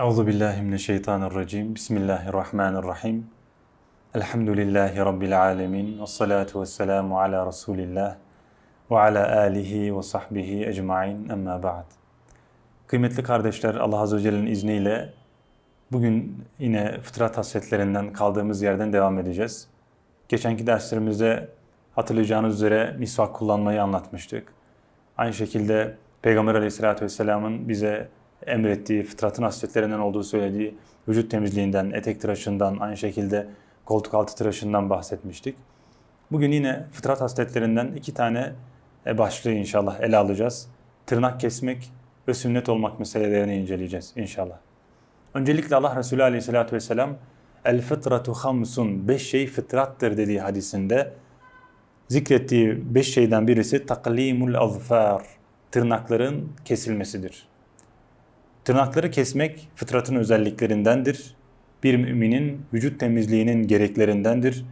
Euzu billahi mineşşeytanirracim. Bismillahirrahmanirrahim. Elhamdülillahi rabbil alamin. Ves salatu vesselamu ala Resulillah ve ala alihi ve sahbihi ecmaîn. Amma ba'd. Kıymetli kardeşler, Allah azze ve celle'nin izniyle bugün yine fıtrat hasretlerinden kaldığımız yerden devam edeceğiz. Geçenki derslerimizde hatırlayacağınız üzere misvak kullanmayı anlatmıştık. Aynı şekilde Peygamber aleyhissalatü vesselamın bize emrettiği, fıtratın hasletlerinden olduğu söylediği vücut temizliğinden, etek tıraşından, aynı şekilde koltuk altı tıraşından bahsetmiştik. Bugün yine fıtrat hasletlerinden iki tane e, başlığı inşallah ele alacağız. Tırnak kesmek ve sünnet olmak meselelerini inceleyeceğiz inşallah. Öncelikle Allah Resulü aleyhissalatü vesselam El fıtratu hamsun, beş şey fıtrattır dediği hadisinde zikrettiği beş şeyden birisi taklimul azfar, tırnakların kesilmesidir. Tırnakları kesmek fıtratın özelliklerindendir. Bir müminin vücut temizliğinin gereklerindendir.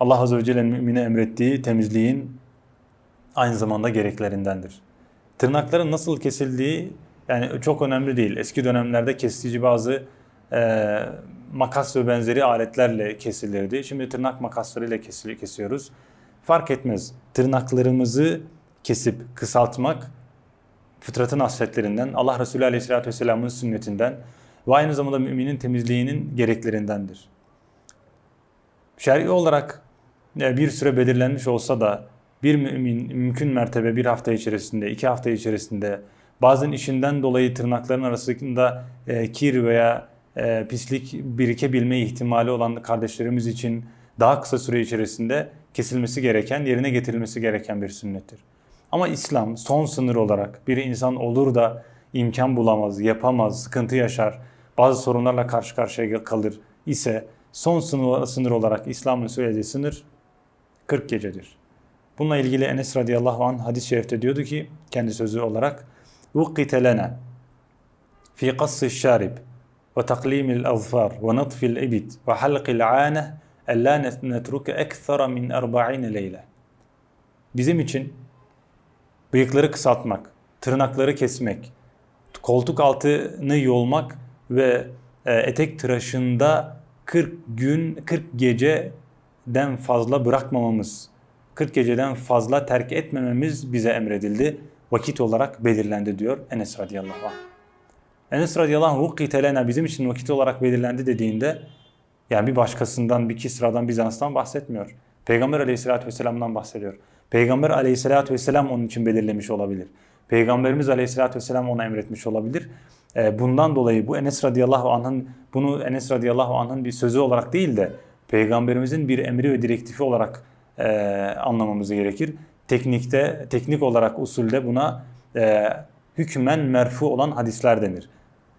Allah Azze ve Celle'nin mümine emrettiği temizliğin aynı zamanda gereklerindendir. Tırnakların nasıl kesildiği yani çok önemli değil. Eski dönemlerde kesici bazı e, makas ve benzeri aletlerle kesilirdi. Şimdi tırnak makaslarıyla kesiyoruz. Fark etmez. Tırnaklarımızı kesip kısaltmak fıtratın hasletlerinden, Allah Resulü Aleyhisselatü Vesselam'ın sünnetinden ve aynı zamanda müminin temizliğinin gereklerindendir. Şer'i olarak bir süre belirlenmiş olsa da bir mümin mümkün mertebe bir hafta içerisinde, iki hafta içerisinde bazen işinden dolayı tırnakların arasında e, kir veya e, pislik birikebilme ihtimali olan kardeşlerimiz için daha kısa süre içerisinde kesilmesi gereken, yerine getirilmesi gereken bir sünnettir. Ama İslam son sınır olarak bir insan olur da imkan bulamaz, yapamaz, sıkıntı yaşar, bazı sorunlarla karşı karşıya kalır ise son sınır, sınır olarak İslam'ın söylediği sınır 40 gecedir. Bununla ilgili Enes radıyallahu anh hadis-i şerifte diyordu ki kendi sözü olarak وَقِّتَ لَنَا فِي قَصِّ الشَّارِبِ وَتَقْلِيمِ الْأَظْفَارِ وَنَطْفِ الْإِبِتِ وَحَلْقِ الْعَانَةِ اَلَّا نَتْرُكَ اَكْثَرَ مِنْ اَرْبَعِينَ لَيْلَةً Bizim için bıyıkları kısaltmak, tırnakları kesmek, koltuk altını yolmak ve e, etek tıraşında 40 gün, 40 geceden fazla bırakmamamız, 40 geceden fazla terk etmememiz bize emredildi. Vakit olarak belirlendi diyor Enes radıyallahu anh. Enes radıyallahu anh vukkitelena bizim için vakit olarak belirlendi dediğinde yani bir başkasından, bir Kisra'dan, Bizans'tan bahsetmiyor. Peygamber aleyhissalatü vesselam'dan bahsediyor. Peygamber aleyhissalatü vesselam onun için belirlemiş olabilir. Peygamberimiz aleyhissalatü vesselam ona emretmiş olabilir. Ee, bundan dolayı bu Enes radıyallahu anh'ın bunu Enes radıyallahu anh'ın bir sözü olarak değil de peygamberimizin bir emri ve direktifi olarak e, anlamamız gerekir. Teknikte, teknik olarak usulde buna e, hükmen merfu olan hadisler denir.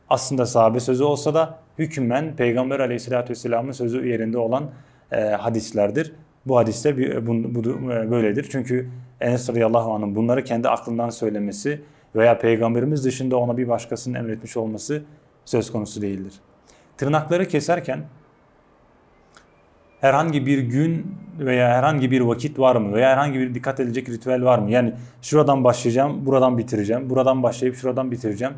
Aslında sahabe sözü olsa da hükmen Peygamber aleyhissalatü vesselamın sözü yerinde olan e, hadislerdir. Bu hadiste bir, bu, bu, böyledir. Çünkü Enes radıyallahu anh'ın bunları kendi aklından söylemesi veya peygamberimiz dışında ona bir başkasının emretmiş olması söz konusu değildir. Tırnakları keserken herhangi bir gün veya herhangi bir vakit var mı veya herhangi bir dikkat edilecek ritüel var mı? Yani şuradan başlayacağım, buradan bitireceğim, buradan başlayıp şuradan bitireceğim.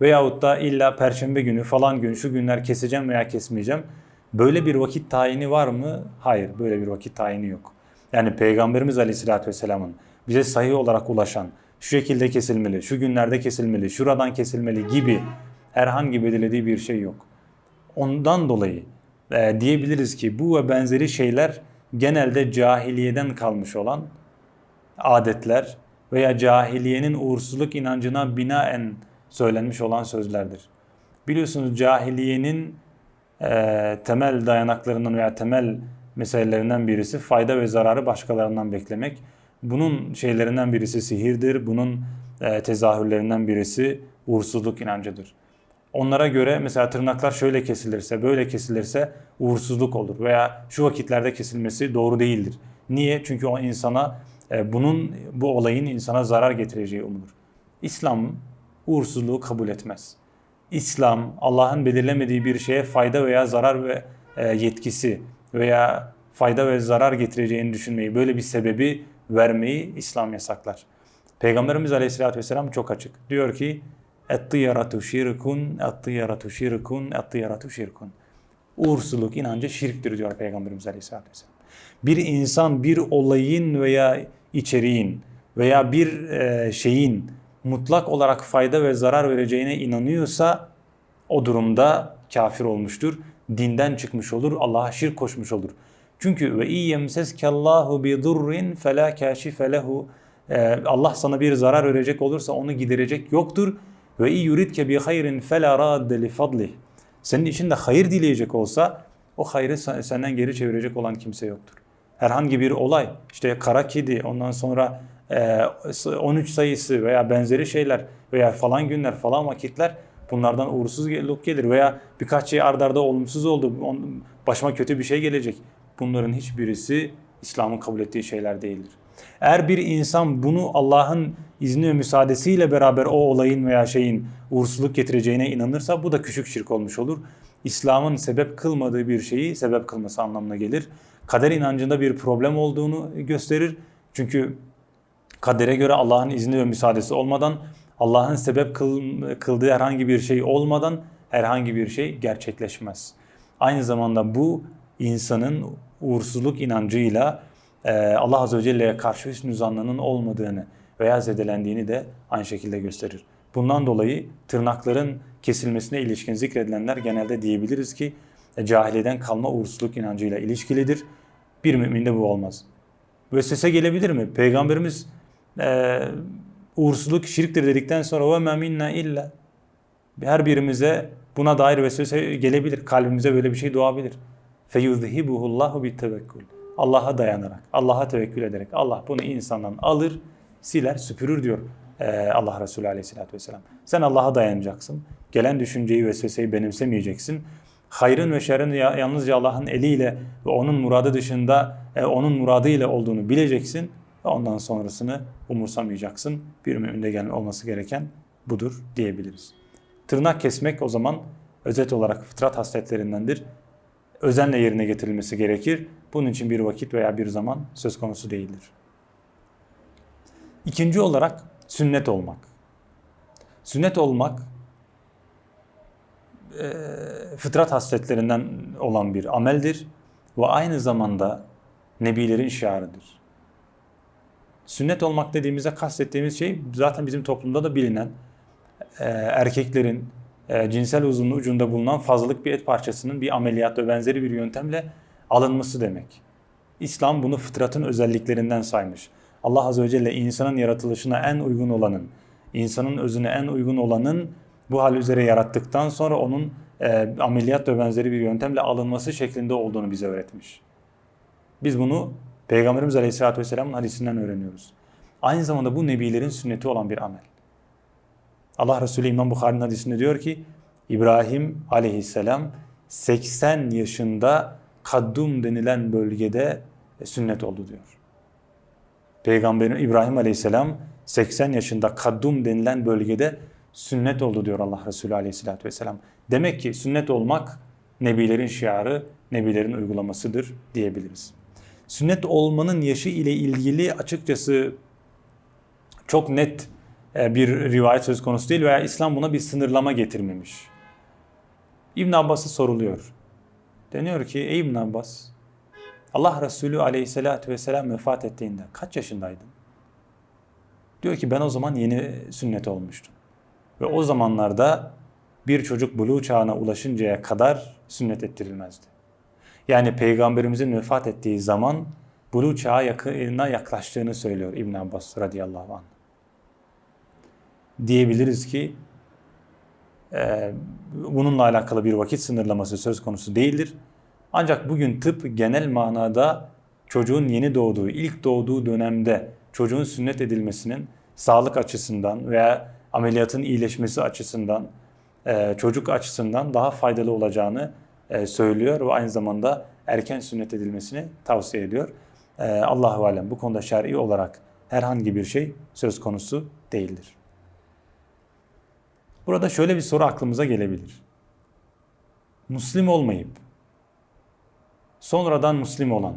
Veyahut da illa perşembe günü falan gün şu günler keseceğim veya kesmeyeceğim. Böyle bir vakit tayini var mı? Hayır, böyle bir vakit tayini yok. Yani Peygamberimiz Aleyhisselatü Vesselam'ın bize sahih olarak ulaşan şu şekilde kesilmeli, şu günlerde kesilmeli, şuradan kesilmeli gibi herhangi belirlediği bir şey yok. Ondan dolayı e, diyebiliriz ki bu ve benzeri şeyler genelde cahiliyeden kalmış olan adetler veya cahiliyenin uğursuzluk inancına binaen söylenmiş olan sözlerdir. Biliyorsunuz cahiliyenin e, temel dayanaklarından veya temel meselelerinden birisi fayda ve zararı başkalarından beklemek. Bunun şeylerinden birisi sihirdir. Bunun e, tezahürlerinden birisi uğursuzluk inancıdır. Onlara göre mesela tırnaklar şöyle kesilirse, böyle kesilirse uğursuzluk olur veya şu vakitlerde kesilmesi doğru değildir. Niye? Çünkü o insana e, bunun bu olayın insana zarar getireceği umulur. İslam uğursuzluğu kabul etmez. İslam Allah'ın belirlemediği bir şeye fayda veya zarar ve e, yetkisi veya fayda ve zarar getireceğini düşünmeyi, böyle bir sebebi vermeyi İslam yasaklar. Peygamberimiz Aleyhisselatü Vesselam çok açık. Diyor ki Et-tıyaratu şirkun, et-tıyaratu şirkun, et-tıyaratu şirkun. Uğursuzluk inancı şirktir diyor Peygamberimiz Aleyhisselatü Vesselam. Bir insan bir olayın veya içeriğin veya bir e, şeyin mutlak olarak fayda ve zarar vereceğine inanıyorsa o durumda kafir olmuştur. Dinden çıkmış olur, Allah'a şirk koşmuş olur. Çünkü ve iyyemseskallahu bi durrin fela kashife lehu Ee, Allah sana bir zarar verecek olursa onu giderecek yoktur. Ve yuridke bi hayrin fela radde li fadlih. Senin için de hayır dileyecek olsa o hayrı senden geri çevirecek olan kimse yoktur. Herhangi bir olay, işte kara kedi, ondan sonra 13 sayısı veya benzeri şeyler veya falan günler, falan vakitler bunlardan uğursuzluk gelir veya birkaç şey ardarda olumsuz oldu, başıma kötü bir şey gelecek. Bunların hiçbirisi İslam'ın kabul ettiği şeyler değildir. Eğer bir insan bunu Allah'ın izni ve müsaadesiyle beraber o olayın veya şeyin uğursuzluk getireceğine inanırsa bu da küçük şirk olmuş olur. İslam'ın sebep kılmadığı bir şeyi sebep kılması anlamına gelir. Kader inancında bir problem olduğunu gösterir. Çünkü kadere göre Allah'ın izni ve müsaadesi olmadan, Allah'ın sebep kıldığı herhangi bir şey olmadan herhangi bir şey gerçekleşmez. Aynı zamanda bu insanın uğursuzluk inancıyla e, Allah Azze ve Celle'ye karşı hüsnü zannının olmadığını veya zedelendiğini de aynı şekilde gösterir. Bundan dolayı tırnakların kesilmesine ilişkin zikredilenler genelde diyebiliriz ki e, cahiliyeden kalma uğursuzluk inancıyla ilişkilidir. Bir müminde bu olmaz. Vesvese gelebilir mi? Peygamberimiz e, uğursuzluk şirktir dedikten sonra ve minna illa her birimize buna dair vesvese gelebilir. Kalbimize böyle bir şey doğabilir. Feyuzhibuhullahu bitevekkül. Allah'a dayanarak, Allah'a tevekkül ederek Allah bunu insandan alır, siler, süpürür diyor e, Allah Resulü Aleyhisselatü Vesselam. Sen Allah'a dayanacaksın. Gelen düşünceyi, vesveseyi benimsemeyeceksin. Hayrın ve şerrin yalnızca Allah'ın eliyle ve onun muradı dışında e, onun muradı ile olduğunu bileceksin. Ve ondan sonrasını umursamayacaksın. Bir müminde gelen olması gereken budur diyebiliriz. Tırnak kesmek o zaman özet olarak fıtrat hasletlerindendir özenle yerine getirilmesi gerekir. Bunun için bir vakit veya bir zaman söz konusu değildir. İkinci olarak sünnet olmak. Sünnet olmak fıtrat hasletlerinden olan bir ameldir ve aynı zamanda nebilerin şiarıdır. Sünnet olmak dediğimizde kastettiğimiz şey zaten bizim toplumda da bilinen e, erkeklerin e, cinsel uzunluğu ucunda bulunan fazlalık bir et parçasının bir ameliyat ve benzeri bir yöntemle alınması demek. İslam bunu fıtratın özelliklerinden saymış. Allah Azze ve Celle insanın yaratılışına en uygun olanın, insanın özüne en uygun olanın bu hal üzere yarattıktan sonra onun e, ameliyat ve benzeri bir yöntemle alınması şeklinde olduğunu bize öğretmiş. Biz bunu Peygamberimiz Aleyhisselatü Vesselam'ın hadisinden öğreniyoruz. Aynı zamanda bu nebilerin sünneti olan bir amel. Allah Resulü İmam Bukhari'nin hadisinde diyor ki İbrahim aleyhisselam 80 yaşında Kaddum denilen bölgede sünnet oldu diyor. Peygamberin İbrahim aleyhisselam 80 yaşında Kaddum denilen bölgede sünnet oldu diyor Allah Resulü aleyhisselatü vesselam. Demek ki sünnet olmak nebilerin şiarı, nebilerin uygulamasıdır diyebiliriz. Sünnet olmanın yaşı ile ilgili açıkçası çok net e, bir rivayet söz konusu değil veya İslam buna bir sınırlama getirmemiş. İbn Abbas'a soruluyor. Deniyor ki ey İbn Abbas Allah Resulü aleyhissalatü vesselam vefat ettiğinde kaç yaşındaydın? Diyor ki ben o zaman yeni sünnet olmuştum. Ve o zamanlarda bir çocuk buluğ çağına ulaşıncaya kadar sünnet ettirilmezdi. Yani peygamberimizin vefat ettiği zaman buluğ çağa yakınına yaklaştığını söylüyor İbn Abbas radıyallahu anh diyebiliriz ki e, bununla alakalı bir vakit sınırlaması söz konusu değildir. Ancak bugün tıp genel manada çocuğun yeni doğduğu, ilk doğduğu dönemde çocuğun sünnet edilmesinin sağlık açısından veya ameliyatın iyileşmesi açısından, e, çocuk açısından daha faydalı olacağını söylüyor ve aynı zamanda erken sünnet edilmesini tavsiye ediyor. E, Allahu alem bu konuda şer'i olarak herhangi bir şey söz konusu değildir. Burada şöyle bir soru aklımıza gelebilir. Müslim olmayıp sonradan Müslim olan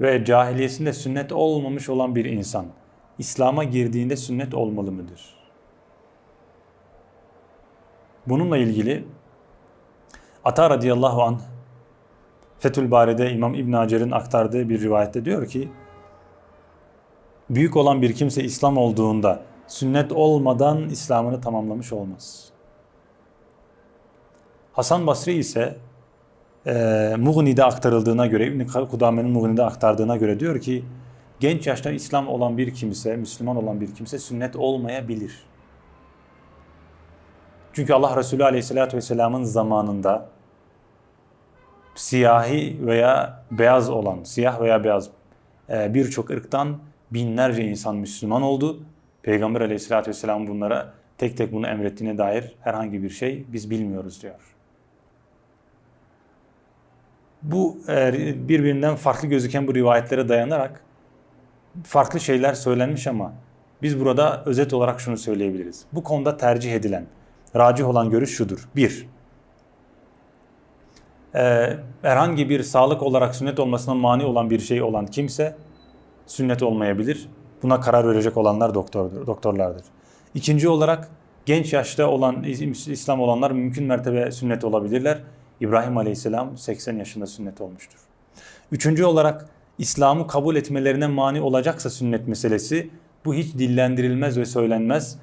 ve cahiliyesinde sünnet olmamış olan bir insan İslam'a girdiğinde sünnet olmalı mıdır? Bununla ilgili Ata radıyallahu anh Fethül Bari'de İmam İbn Hacer'in aktardığı bir rivayette diyor ki büyük olan bir kimse İslam olduğunda sünnet olmadan İslam'ını tamamlamış olmaz. Hasan Basri ise e, Mughni'de aktarıldığına göre, İbn-i Kudame'nin Mughni'de aktardığına göre diyor ki genç yaşta İslam olan bir kimse, Müslüman olan bir kimse sünnet olmayabilir. Çünkü Allah Resulü Aleyhisselatü Vesselam'ın zamanında siyahi veya beyaz olan, siyah veya beyaz e, birçok ırktan binlerce insan Müslüman oldu. Peygamber Aleyhisselatü Vesselam bunlara tek tek bunu emrettiğine dair herhangi bir şey biz bilmiyoruz diyor. Bu e, birbirinden farklı gözüken bu rivayetlere dayanarak farklı şeyler söylenmiş ama biz burada özet olarak şunu söyleyebiliriz. Bu konuda tercih edilen, racih olan görüş şudur. Bir, e, herhangi bir sağlık olarak sünnet olmasına mani olan bir şey olan kimse sünnet olmayabilir. Buna karar verecek olanlar doktordur, doktorlardır. İkinci olarak genç yaşta olan İslam olanlar mümkün mertebe sünnet olabilirler. İbrahim Aleyhisselam 80 yaşında sünnet olmuştur. Üçüncü olarak İslam'ı kabul etmelerine mani olacaksa sünnet meselesi bu hiç dillendirilmez ve söylenmez.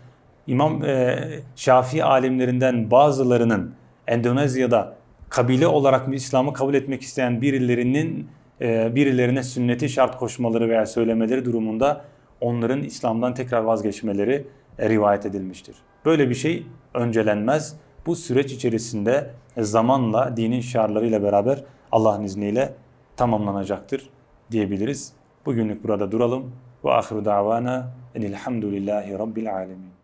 İmam e, Şafii alimlerinden bazılarının Endonezya'da kabile olarak İslam'ı kabul etmek isteyen birilerinin e, birilerine sünneti şart koşmaları veya söylemeleri durumunda onların İslam'dan tekrar vazgeçmeleri e, rivayet edilmiştir. Böyle bir şey öncelenmez. Bu süreç içerisinde zamanla dinin şiarlarıyla beraber Allah'ın izniyle tamamlanacaktır diyebiliriz. Bugünlük burada duralım. Ve ahiru davana enilhamdülillahi rabbil alemin.